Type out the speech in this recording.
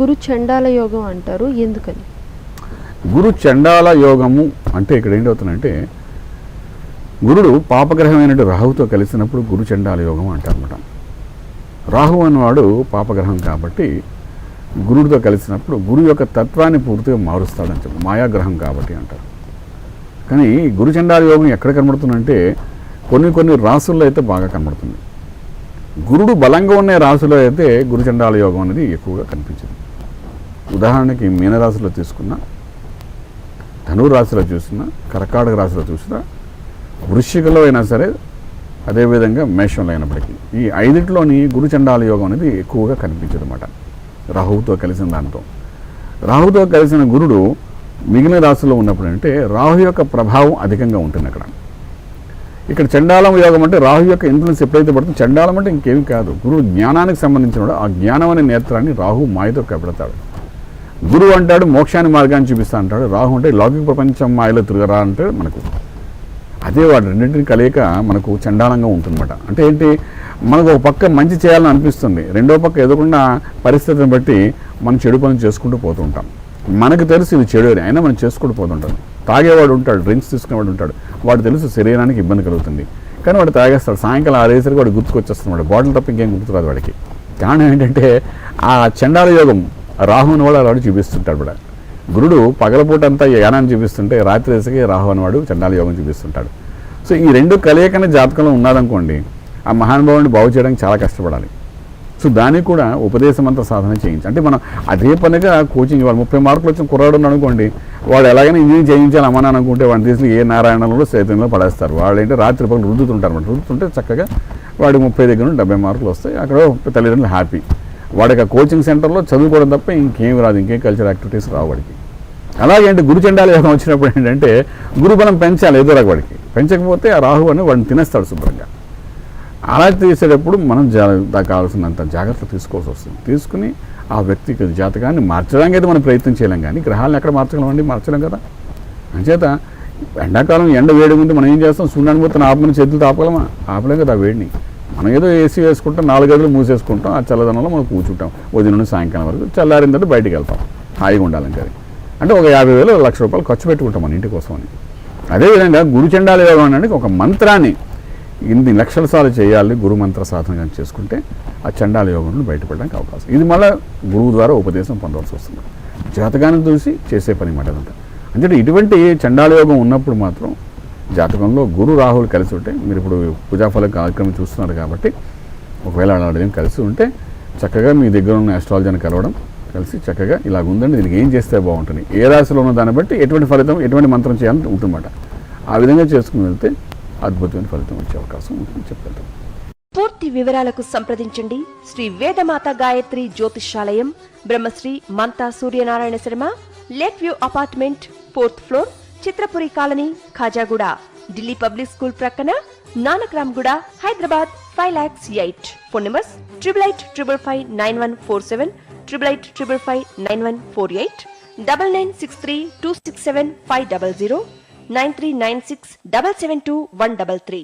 గురు చండాల యోగం అంటారు. ఎందుకని? గురు చండాల యోగము అంటే ఇక్కడ ఏంటవుతుందంటే గురుడు పాపగ్రహమైన రాహుతో కలిసినప్పుడు గురు చండాల యోగం అంటారన్నమాట. రాహు అన్నవాడు పాపగ్రహం కాబట్టి గురుడితో కలిసినప్పుడు గురు యొక్క తత్వాన్ని పూర్తిగా మారుస్తాడని చెప్పి మాయాగ్రహం కాబట్టి అంటారు. కానీ గురు చండాల యోగం ఎక్కడ కనబడుతుందంటే కొన్ని కొన్ని రాసుల్లో అయితే బాగా కనబడుతుంది. గురుడు బలంగా ఉన్న రాశిలో అయితే గురుచండాల యోగం అనేది ఎక్కువగా కనిపించింది. ఉదాహరణకి మీనరాశిలో తీసుకున్నా ధనురాశిలో చూసినా కర్కాటక రాశిలో చూసినా వృశ్చికలో అయినా సరే అదేవిధంగా మేషంలో అయినప్పటికీ ఈ ఐదింటిలోని గురు చండాల యోగం అనేది ఎక్కువగా కనిపించదు అనమాట రాహువుతో కలిసిన దాంతో రాహుతో కలిసిన గురుడు మిగిలిన రాశిలో ఉన్నప్పుడు అంటే రాహు యొక్క ప్రభావం అధికంగా ఉంటుంది అక్కడ. ఇక్కడ చండాలం యోగం అంటే రాహు యొక్క ఇన్ఫ్లుయెన్స్ ఎప్పుడైతే పడుతుందో చండాలం అంటే ఇంకేమి కాదు. గురువు జ్ఞానానికి సంబంధించిన ఆ జ్ఞానం అనే నేత్రాన్ని రాహు మాయతో కపెడతాడు గురువు అంటాడు మోక్షాన్ని మార్గాన్ని చూపిస్తా అంటాడు. రాహు అంటే లౌకిక ప్రపంచం మాయలో తిరగరా అంటే మనకు అదే వాడు రెండింటిని కలియక మనకు చండాలంగా ఉంటుందన్నమాట. అంటే ఏంటి? మనకు ఒక పక్క మంచి చేయాలని అనిపిస్తుంది. రెండో పక్క ఎదురుకున్న పరిస్థితిని బట్టి మనం చెడు పనులు చేసుకుంటూ పోతూ ఉంటాం. మనకు తెలుసు ఇది చెడు అని అయినా మనం చేసుకుంటూ పోతుంటాం తాగేవాడు ఉంటాడు డ్రింక్స్ తీసుకునేవాడు ఉంటాడు. వాడు తెలుసు శరీరానికి ఇబ్బంది కలుగుతుంది. కానీ వాడు తాగేస్తాడు. సాయంకాలం ఆరేసరికి వాడు గుర్తుకొచ్చేస్తున్నాడు. బాటిల్ తప్ప ఇంకేం గుర్తురాదు వాడికి. కారణం ఏంటంటే ఆ చండాల యోగం రాహు వాడు అలాడు చూపిస్తుంటాడు కూడా. గురుడు పగలపూట అంతా యానాన్ని చూపిస్తుంటే రాత్రి దశకి రాహు అనేవాడు చండాల యోగం చూపిస్తుంటాడు. సో ఈ రెండు కలయికనే జాతకంలో ఉన్నదనుకోండి ఆ మహానుభావుని బాగు చేయడానికి చాలా కష్టపడాలి. సో దానికి కూడా ఉపదేశమంతా సాధన చేయించి. అంటే మనం అదే పనిగా కోచింగ్ ఇవ్వాలి. ముప్పై మార్కులు వచ్చిన కుర్రాడు అనుకోండి వాడు ఎలాగైనా ఇంజనీరింగ్ చేయించాలి అమ్మని అనుకుంటే వాడిని తీసుకుని ఏ నారాయణంలో చైతన్యంలో పడేస్తారు. వాళ్ళు ఏంటి రాత్రి పగలు రుద్దుతుంటారు అనమాట రుద్దుతుంటే చక్కగా వాడికి ముప్పై దగ్గర నుండి డెబ్బై మార్కులు వస్తాయి. అక్కడ తల్లిదండ్రులు హ్యాపీ. వాడికి ఆ కోచింగ్ సెంటర్లో చదువుకోవడం తప్ప ఇంకేం రాదు ఇంకేం కల్చర్ యాక్టివిటీస్ రావు వాడికి. అలాగే అంటే గురు చండాల యోగం వచ్చినప్పుడు ఏంటంటే గురుబలం పెంచాలి ఏదో రక వాడికి. పెంచకపోతే ఆ రాహు అని వాడిని తినేస్తాడు శుభ్రంగా. అలా తీసేటప్పుడు మనం జా కావాల్సినంత జాగ్రత్తలు తీసుకోవాల్సి వస్తుంది. తీసుకుని ఆ వ్యక్తికి జాతకాన్ని మార్చడానికి అయితే మనం ప్రయత్నం చేయలేం కానీ గ్రహాలను ఎక్కడ మార్చగలమండి మార్చలేం కదా. అంచేత ఎండాకాలం ఎండ వేడి ఉంది మనం ఏం చేస్తాం? సున్నాన్ని పోతే ఆపమని చేతులు ఆపగలమా? ఆపలేం కదా ఆ వేడిని. మనం ఏదో ఏసీ వేసుకుంటాం నాలుగు గదులు మూసేసుకుంటాం ఆ చల్లదనంలో మనం కూర్చుంటాం. ఉదయం నుండి సాయంకాలం వరకు చల్లారిన తర్వాత బయటికి వెళ్తాం. హాయిగా ఉండాలని కానీ అంటే ఒక యాభై వేలు లక్ష రూపాయలు ఖర్చు పెట్టుకుంటాం మన ఇంటి కోసం అని. అదేవిధంగా గురు చండాల యోగం అనేది ఒక మంత్రాన్ని ఇన్ని లక్షల సార్లు చేయాలి గురు మంత్ర సాధన కానీ చేసుకుంటే ఆ చండాల యోగం నుండి బయటపడడానికి అవకాశం. ఇది మళ్ళీ గురువు ద్వారా ఉపదేశం పొందవలసి వస్తుంది. జాతకాన్ని చూసి చేసే పని మాట అంటే ఇటువంటి చండాల యోగం ఉన్నప్పుడు మాత్రం జాతకంలో గురు రాహులు కలిసి ఉంటే మీరు ఇప్పుడు పూజాఫల కార్యక్రమం చూస్తున్నారు కాబట్టి ఒకవేళ అలాంటిది కలిసి ఉంటే చక్కగా మీ దగ్గర ఉన్న ఆస్ట్రాలజీని కలవడం కలిసి చక్కగా ఇలాగ ఉందండి దీనికి ఏం చేస్తే బాగుంటుంది? ఏ రాశిలో ఉన్న దాన్ని బట్టి ఎటువంటి ఫలితం ఎటువంటి మంత్రం చేయాలని ఉంటుందన్నమాట. ఆ విధంగా చేసుకుని వెళ్తే అద్భుతమైన ఫలితం వచ్చే అవకాశం ఉంటుంది చెప్పగలుగుతాం. పూర్తి వివరాలకు సంప్రదించండి. Shri Vedamata Gayatri జ్యోతిషాలయం Brahmasri Manta Suryanarayana Sharma lake view apartment fourth floor Chitrapuri colony Khajaguda. Delhi public school ప్రక్కన Nanakramguda Hyderabad five lakhs eight. Phone numbers triple eight triple five nine one four seven triple eight triple five nine one four eight double nine six three two six seven five double zero nine three nine six double seven two one double three.